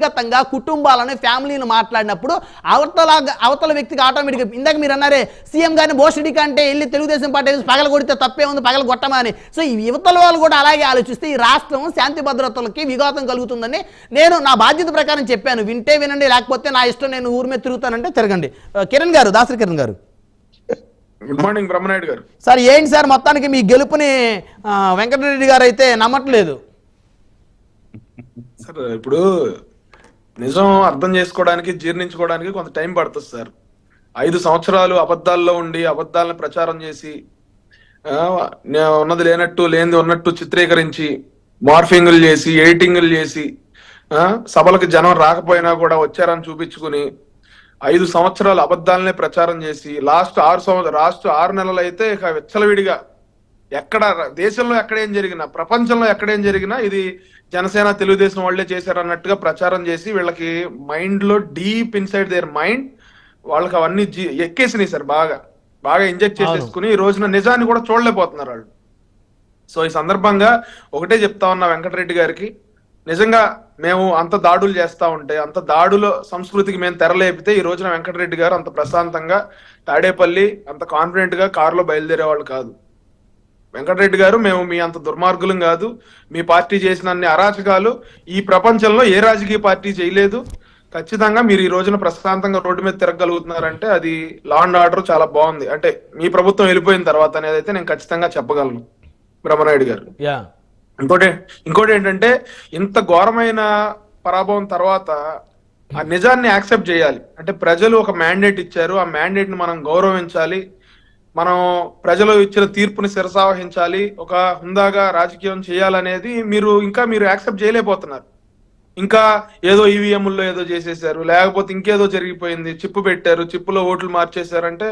వ్యక్తిగతంగా కుటుంబాలను ఫ్యామిలీని మాట్లాడినప్పుడు అవతల అవతల వ్యక్తికి ఆటోమేటిక్గా ఇందాక మీరు అన్నారే సీఎం గారిని బోషడి కంటే వెళ్ళి తెలుగుదేశం పార్టీ పగల కొడితే తప్పే ఉంది పగల కొట్టమని. సో ఈ యువతల వాళ్ళు కూడా అలాగే ఆలోచిస్తే ఈ రాష్ట్రం శాంతి భద్రతలకి విఘాతం కలుగుతుందని నేను నా బాధ్యత ప్రకారం చెప్పాను. వింటే వినండి లేకపోతే నా ఇష్టం నేను ఊరి మీద తిరుగుతానంటే తిరగండి. కిరణ్ గారు దాసరి కిరణ్ గారు. గుడ్ మార్నింగ్ బ్రహ్మనాయుడు గారు. సార్ ఏంటి సార్ మొత్తానికి మీ గెలుపుని వెంకటరెడ్డి గారు అయితే నమ్మట్లేదు? సార్ ఇప్పుడు నిజం అర్థం చేసుకోవడానికి జీర్ణించుకోవడానికి కొంత టైం పడుతుంది సార్. ఐదు సంవత్సరాలు అబద్ధాల్లో ఉండి అబద్ధాలను ప్రచారం చేసి ఉన్నది లేనట్టు లేనిది ఉన్నట్టు చిత్రీకరించి మార్ఫింగులు చేసి ఎడిటింగులు చేసి సభలకు జనం రాకపోయినా కూడా వచ్చారని చూపించుకుని ఐదు సంవత్సరాలు అబద్ధాలనే ప్రచారం చేసి లాస్ట్ ఆరు సంవత్సరం లాస్ట్ ఆరు నెలలు అయితే ఇక విచ్చలవిడిగా ఎక్కడ దేశంలో ఎక్కడేం జరిగినా ప్రపంచంలో ఎక్కడేం జరిగినా ఇది జనసేన తెలుగుదేశం వాళ్ళే చేశారు అన్నట్టుగా ప్రచారం చేసి వీళ్ళకి మైండ్లో డీప్ ఇన్సైడ్ దేర్ మైండ్ వాళ్ళకి అవన్నీ ఎక్కేసినాయి సార్ బాగా. బాగా ఇంజెక్ట్ చేసేసుకుని ఈ రోజున నిజాన్ని కూడా చూడలేకపోతున్నారు వాళ్ళు. సో ఈ సందర్భంగా ఒకటే చెప్తా ఉన్నా వెంకటరెడ్డి గారికి నిజంగా మేము అంత దాడులు చేస్తా ఉంటే అంత దాడుల సంస్కృతికి మేము తెరలేపితే ఈ రోజున వెంకటరెడ్డి గారు అంత ప్రశాంతంగా తాడేపల్లి అంత కాన్ఫిడెంట్గా కారులో బయలుదేరే వాళ్ళు కాదు. వెంకటరెడ్డి గారు మేము మీ అంత దుర్మార్గులం కాదు. మీ పార్టీ చేసిన అన్ని అరాచకాలు ఈ ప్రపంచంలో ఏ రాజకీయ పార్టీ చేయలేదు. ఖచ్చితంగా మీరు ఈ రోజున ప్రశాంతంగా రోడ్డు మీద తిరగలుగుతున్నారంటే అది లా అండ్ ఆర్డర్ చాలా బాగుంది. అంటే మీ ప్రభుత్వం వెళ్ళిపోయిన తర్వాత అనేది అయితే నేను ఖచ్చితంగా చెప్పగలను. బ్రహ్మనాయుడు గారు. యా. ఇంకోటి ఇంకోటి ఏంటంటే ఇంత ఘోరమైన పరాభవం తర్వాత ఆ నిజాన్ని యాక్సెప్ట్ చేయాలి. అంటే ప్రజలు ఒక మ్యాండేట్ ఇచ్చారు. ఆ మ్యాండేట్ని మనం గౌరవించాలి. మనం ప్రజలు ఇచ్చిన తీర్పుని శిరసావహించాలి ఒక హుందాగా రాజకీయం చేయాలనేది మీరు ఇంకా మీరు యాక్సెప్ట్ చేయలేకపోతున్నారు. ఇంకా ఏదో ఈవీఎంల్లో ఏదో చేసేసారు లేకపోతే ఇంకేదో జరిగిపోయింది చిప్పు పెట్టారు చిప్పులో ఓట్లు మార్చేశారంటే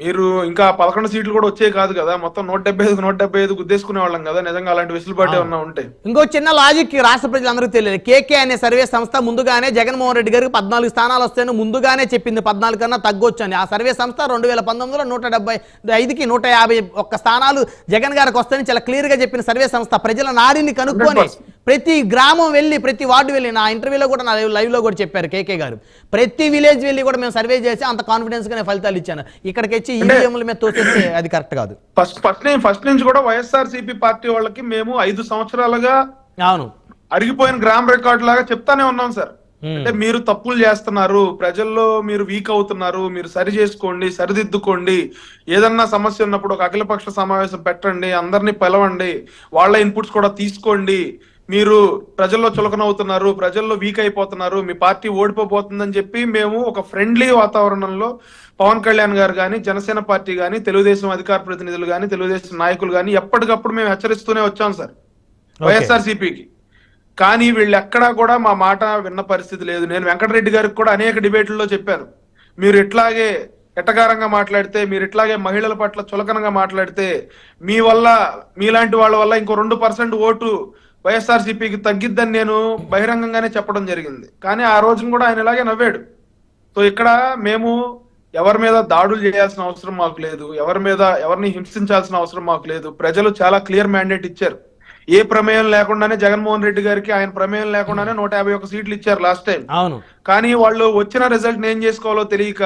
మీరు ఇంకా పదకొండు సీట్లు కూడా వచ్చే కాదు కదా. మొత్తం నూట డెబ్బై ఐదు నూట డెబ్బై ఐదు గుద్దేసుకునే వాళ్ళం కదా. నిజంగా అలాంటి వెసులుబాటు ఏమన్నా ఉంటే. ఇంకో చిన్న లాజిక్ రాష్ట్ర ప్రజలందరికీ తెలియదు. కేకే అనే సర్వే సంస్థ ముందుగానే జగన్మోహన్ రెడ్డి గారికి పద్నాలుగు స్థానాలు వస్తాయని ముందుగానే చెప్పింది. పద్నాలుగు కన్నా తగ్గొచ్చు అని. ఆ సర్వే సంస్థ రెండు వేల పంతొమ్మిదిలో నూట డెబ్బై ఐదుకి నూట యాభై ఒక్క స్థానాలు జగన్ గారికి వస్తాయని చాలా క్లియర్గా చెప్పిన సర్వే సంస్థ. ప్రజల నాడిని కనుక్కొని 100%. ప్రతి గ్రామం వెళ్ళి ప్రతి వార్డు వెళ్ళి నా ఇంటర్వ్యూలో కూడా నా లైవ్లో కూడా చెప్పారు కేకే గారు. ప్రతి విలేజ్ వెళ్ళి కూడా మేము సర్వే చేసి అంత కాన్ఫిడెన్స్ గానే ఫలితాలు ఇచ్చాను. ఇక్కడికి వచ్చి ఈవీఎంల మీద తోసేస్తే అది కరెక్ట్ కాదు. ఫస్ట్ ఫస్ట్ ఫస్ట్ నుంచి కూడా వైఎస్ఆర్ సిపి పార్టీ వాళ్ళకి మేము ఐదు సంవత్సరాలుగా అవును. అరిగిపోయిన గ్రామ్ రికార్డ్ లాగా చెప్తానే ఉన్నాం సార్. అంటే మీరు తప్పులు చేస్తున్నారు ప్రజల్లో మీరు వీక్ అవుతున్నారు మీరు సరి చేసుకోండి సరిదిద్దుకోండి. ఏదన్నా సమస్య ఉన్నప్పుడు ఒక అఖిలపక్ష సమావేశం పెట్టండి అందరినీ పిలవండి వాళ్ళ ఇన్పుట్స్ కూడా తీసుకోండి. మీరు ప్రజల్లో చులకన అవుతున్నారు ప్రజల్లో వీక్ అయిపోతున్నారు మీ పార్టీ ఓడిపోబోతుందని చెప్పి మేము ఒక ఫ్రెండ్లీ వాతావరణంలో పవన్ కళ్యాణ్ గారు కానీ జనసేన పార్టీ కానీ తెలుగుదేశం అధికార ప్రతినిధులు కానీ తెలుగుదేశం నాయకులు కానీ ఎప్పటికప్పుడు మేము హెచ్చరిస్తూనే వచ్చాం సార్. వైఎస్ఆర్ సిపికి కానీ వీళ్ళు ఎక్కడా కూడా మా మాట విన్న పరిస్థితి లేదు. నేను వెంకటరెడ్డి గారికి కూడా అనేక డిబేట్లలో చెప్పాను. మీరు ఇట్లాగే ఎట్టకారంగా మాట్లాడితే మీరు ఇట్లాగే మహిళల పట్ల చులకనగా మాట్లాడితే మీ వల్ల మీలాంటి వాళ్ళ వల్ల ఇంకో రెండు పర్సెంట్ ఓటు వైఎస్ఆర్ సిపికి తగ్గిద్దని నేను బహిరంగంగానే చెప్పడం జరిగింది. కానీ ఆ రోజున కూడా ఆయన ఇలాగే నవ్వాడు. సో ఇక్కడ మేము ఎవరి మీద దాడులు చేయాల్సిన అవసరం మాకు లేదు ఎవరి మీద ఎవరిని హింసించాల్సిన అవసరం మాకు లేదు. ప్రజలు చాలా క్లియర్ మ్యాండేట్ ఇచ్చారు. ఏ ప్రమేయం లేకుండానే జగన్మోహన్ రెడ్డి గారికి ఆయన ప్రమేయం లేకుండానే నూట యాభై ఒక్క సీట్లు ఇచ్చారు లాస్ట్ టైం. అవును. కానీ వాళ్ళు వచ్చిన రిజల్ట్ ఏం చేసుకోవాలో తెలియక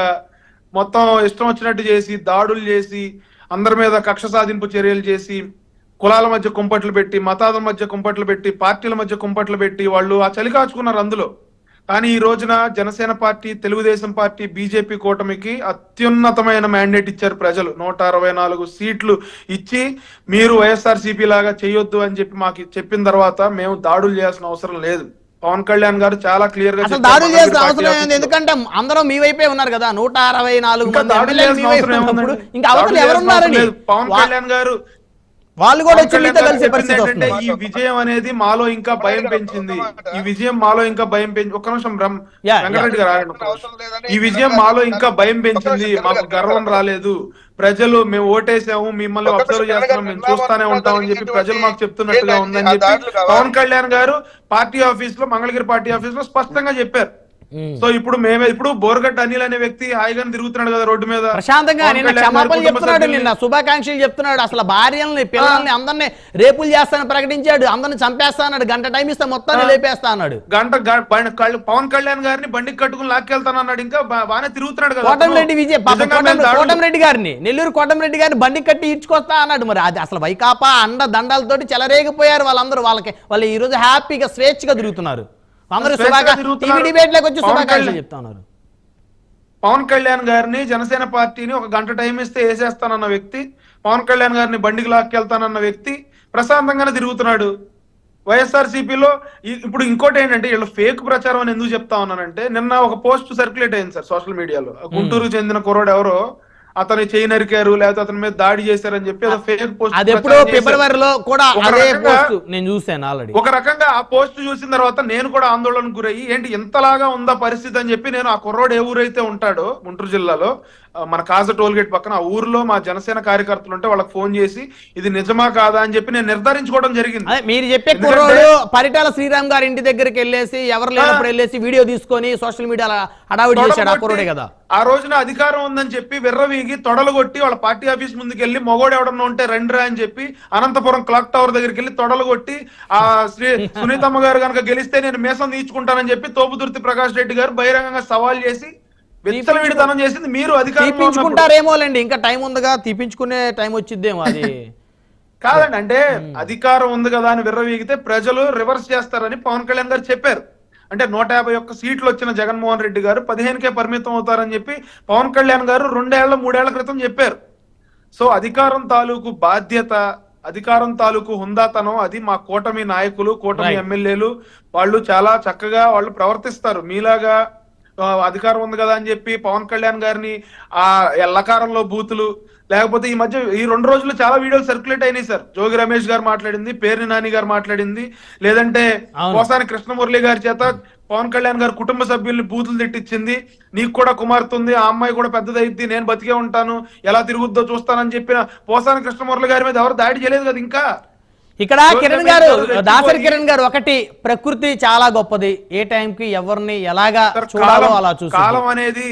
మొత్తం ఇష్టం వచ్చినట్టు చేసి దాడులు చేసి అందరి మీద కక్ష సాధింపు చర్యలు చేసి కులాల మధ్య కుంపట్లు పెట్టి మతాల మధ్య కుంపట్లు పెట్టి పార్టీల మధ్య కుంపట్లు పెట్టి వాళ్ళు ఆ చలి కాచుకున్నారు అందులో. కానీ ఈ రోజున Janasena party Telugudesam party BJP కూటమికి అత్యున్నతమైన మ్యాండేట్ ఇచ్చారు ప్రజలు. నూట అరవై నాలుగు సీట్లు ఇచ్చి మీరు వైఎస్ఆర్ లాగా చేయొద్దు అని చెప్పి మాకు చెప్పిన తర్వాత మేము దాడులు చేయాల్సిన అవసరం లేదు. పవన్ కళ్యాణ్ గారు చాలా క్లియర్గా అసలు దాడులు చేసిన అవసరం ఏముంది? ఎందుకంటే అందరూ మీ వైపే ఉన్నారు కదా. నూట అరవై నాలుగు ఇంకా మంది అవసరం ఎవరున్నారని. పవన్ కళ్యాణ్ గారు వాళ్ళు కూడా గారు కలిసే పరిస్థితి వస్తుంది. ఈ విజయం అనేది మాలో ఇంకా భయం పెంచింది. ఈ విజయం మాలో ఇంకా భయం పెంచి ఒక్క నిమిషం వెంకటరెడ్డి గారు. ఈ విజయం మాలో ఇంకా భయం పెంచింది. మాకు గర్వం రాలేదు. ప్రజలు మేము ఓటేసాము మిమ్మల్ని అబ్జర్వ్ చేస్తున్నాం మేము చూస్తానే ఉంటామని చెప్పి ప్రజలు మాకు చెప్తున్నట్టుగా ఉందని చెప్పి. పవన్ కళ్యాణ్ గారు పార్టీ ఆఫీస్లో మంగళగిరి పార్టీ ఆఫీస్లో స్పష్టంగా చెప్పారు. సో ఇప్పుడు మేమే ఇప్పుడు బోర్గట్ అనిల్ అనే వ్యక్తి హాయిగానే తిరుగుతున్నాడు కదా రోడ్డు మీద. ప్రశాంతంగా నిన్న క్షమాపణలు చెప్తున్నాడు నిన్న. శుభాకాంక్షలు చెప్తున్నాడు. అసలు భార్యల్ని పిల్లల్ని అందరినీ రేపులు చేస్తానని ప్రకటించాడు. అందరిని చంపేస్తా అన్నాడు. గంట టైం ఇస్తే మొత్తాన్ని లేపేస్తా అన్నాడు. గంట బండి- పవన్ కళ్యాణ్ గారిని బండికి కట్టుకుని లాక్కెళ్తాను అన్నాడు. ఇంకా బాగానే తిరుగుతున్నాడు కదా కోటమిరెడ్డి విజయ్ పాపం నిజంగా కోటం- మేము దాడులు- కోటమిరెడ్డి గారిని. నెల్లూరు కోటమిరెడ్డి గారిని బండి కట్టి ఈడ్చుకొస్తా అన్నాడు. మరి అది అసలు వైకాపా అండ దండాలతోటి చెలరేగిపోయారు వాళ్ళందరూ. వాళ్ళకి వాళ్ళు ఈ రోజు హ్యాపీగా స్వేచ్ఛగా తిరుగుతున్నారు. అందరూ స్వేచ్ఛగా శుభాకా తిరుగుతున్నారు. టీవీ డిబేట్లోకి వచ్చి పవన్ శుభాకాంక్షలు కళ్యాణ్- చెప్తా ఉన్నారు పవన్ కళ్యాణ్ గారిని జనసేన పార్టీని ఒక గంట టైం ఇస్తే వేసేస్తానన్న వ్యక్తి పవన్ కళ్యాణ్ గారిని బండికి లాక్కెళ్తానన్న వ్యక్తి ప్రశాంతంగానే తిరుగుతున్నాడు. వైఎస్ఆర్ సిపిలో ఇప్పుడు ఇంకోటి ఏంటంటే వీళ్ళు ఫేక్ ప్రచారం అని ఎందుకు చెప్తా ఉన్నానంటే నిన్న ఒక పోస్ట్ సర్క్యులేట్ అయింది సార్ సోషల్ మీడియాలో. గుంటూరు చెందిన కుర్రోడు ఎవరో అతని చేయి నరికారు లేకపోతే అతని మీద దాడి చేశారని చెప్పి ఫేక్ పోస్ట్ అది ఎప్పుడో. ఫిబ్రవరిలో కూడా అదే పోస్ట్ నేను చూశాను ఆల్రెడీ ఒక రకంగా ఆ పోస్ట్ చూసిన తర్వాత నేను కూడా ఆందోళనకు గురయ్యి ఏంటి ఇంతలాగా ఉందా పరిస్థితి అని చెప్పి నేను ఆ కుర్రోడు ఏ ఊరైతే ఉంటాడో గుంటూరు జిల్లాలో మన కాజ టోల్ గేట్ పక్కన ఆ ఊర్లో మా జనసేన కార్యకర్తలు ఉంటే వాళ్ళకి ఫోన్ చేసి ఇది నిజమా కాదా అని చెప్పి నేను నిర్ధారించుకోవడం జరిగింది. మీరు చెప్పే కుర్రోడు పరిటాల శ్రీరామ్ గారి ఇంటి దగ్గరికి వెళ్ళేసి ఎవరు లేనప్పుడు వెళ్ళేసి వీడియో తీసుకొని సోషల్ మీడియాలో హడావిడి చేశాడు ఆ కుర్రోడే కదా. ఆ రోజున అధికారం ఉందని చెప్పి విర్రవీగి తొడలు కొట్టి వాళ్ళ పార్టీ ఆఫీస్ ముందుకు వెళ్ళి మొగోడు ఎవడన్నా ఉంటే రండిరా అని చెప్పి అనంతపురం క్లాక్ టవర్ దగ్గరికి వెళ్ళి తొడలు కొట్టి ఆ శ్రీ సునీతమ్మ గారు కనుక గెలిస్తే నేను మీసం తీర్చుకుంటానని చెప్పి తోపుదుర్తి ప్రకాష్ రెడ్డి గారు బహిరంగంగా సవాల్ చేసి విచ్చలవిడితనం చేసింది మీరు. తీపించుకుంటారేమోలేండి. ఇంకా టైం ఉందిగా తీపించుకునే టైం వచ్చిద్దేమో అది. కాదండి అంటే అధికారం ఉంది కదా అని విర్రవీగితే ప్రజలు రివర్స్ చేస్తారని పవన్ కళ్యాణ్ గారు చెప్పారు. అంటే నూట యాభై ఒక్క సీట్లు వచ్చిన జగన్మోహన్ రెడ్డి గారు పదిహేనుకే పరిమితం అవుతారని చెప్పి పవన్ కళ్యాణ్ గారు రెండేళ్ళ మూడేళ్ళ క్రితం చెప్పారు. సో అధికారం తాలూకు బాధ్యత అధికారం తాలూకు హుందాతనం అది మా కూటమి నాయకులు కూటమి. ఎమ్మెల్యేలు వాళ్ళు చాలా చక్కగా వాళ్ళు ప్రవర్తిస్తారు. మీలాగా అధికారం ఉంది కదా అని చెప్పి పవన్ కళ్యాణ్ గారిని ఆ ఎల్లకారంలో బూతులు. లేకపోతే ఈ మధ్య ఈ రెండు రోజులు చాలా వీడియోలు సర్క్యులేట్ అయినాయి సార్. జోగి రమేష్ గారు మాట్లాడింది పేర్ని నాని గారు మాట్లాడింది లేదంటే. పోసాని కృష్ణమురళి గారి చేత పవన్ కళ్యాణ్ గారు కుటుంబ సభ్యుల్ని బూతులు తిట్టించింది. నీకు కూడా కుమార్తె ఉంది ఆ అమ్మాయి కూడా పెద్దదైద్ది నేను బతికే ఉంటాను ఎలా తిరుగుద్దో చూస్తానని చెప్పిన పోసాని కృష్ణమురళి గారి మీద ఎవరు దాడి చేయలేదు కదా ఇంకా? ఇక్కడ కిరణ్ గారు దాసరి కిరణ్ గారు ఒకటి ప్రకృతి చాలా గొప్పది. ఏ టైంకి ఎవరిని ఎలాగా చూడాలో కాలం- అలా చూసి కాలం అనేది.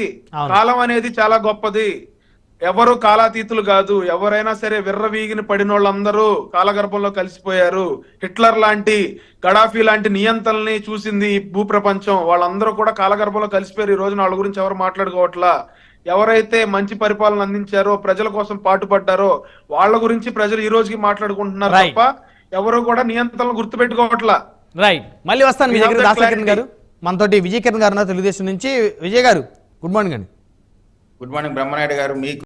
కాలం అనేది చాలా గొప్పది. ఎవరు కాలాతీతులు కాదు. ఎవరైనా సరే విర్రవీగిన పడిన వాళ్ళందరూ కాలగర్భంలో కలిసిపోయారు. హిట్లర్ లాంటి గడాఫీ లాంటి నియంత్రణని చూసింది ఈ భూప్రపంచం. వాళ్ళందరూ కూడా కాలగర్భంలో కలిసిపోయారు. ఈ రోజున వాళ్ళ గురించి ఎవరు మాట్లాడుకోవట్లా? ఎవరైతే మంచి పరిపాలన అందించారో ప్రజల కోసం పాటుపడ్డారో వాళ్ళ గురించి ప్రజలు ఈ రోజుకి మాట్లాడుకుంటున్నారు. తప్ప ఎవరు కూడా నియంత్రణలు గుర్తుపెట్టుకోవట్లా. రైట్ మళ్ళీ వస్తాను మీ దగ్గర the దాసరి కిరణ్ clarity. గారు. మనతోటి విజయ్ కిరణ్ గారు తెలుగుదేశం నుంచి. విజయ్ గారు గుడ్ మార్నింగ్ అండి. Good morning Brahmanaidu garu. మీకు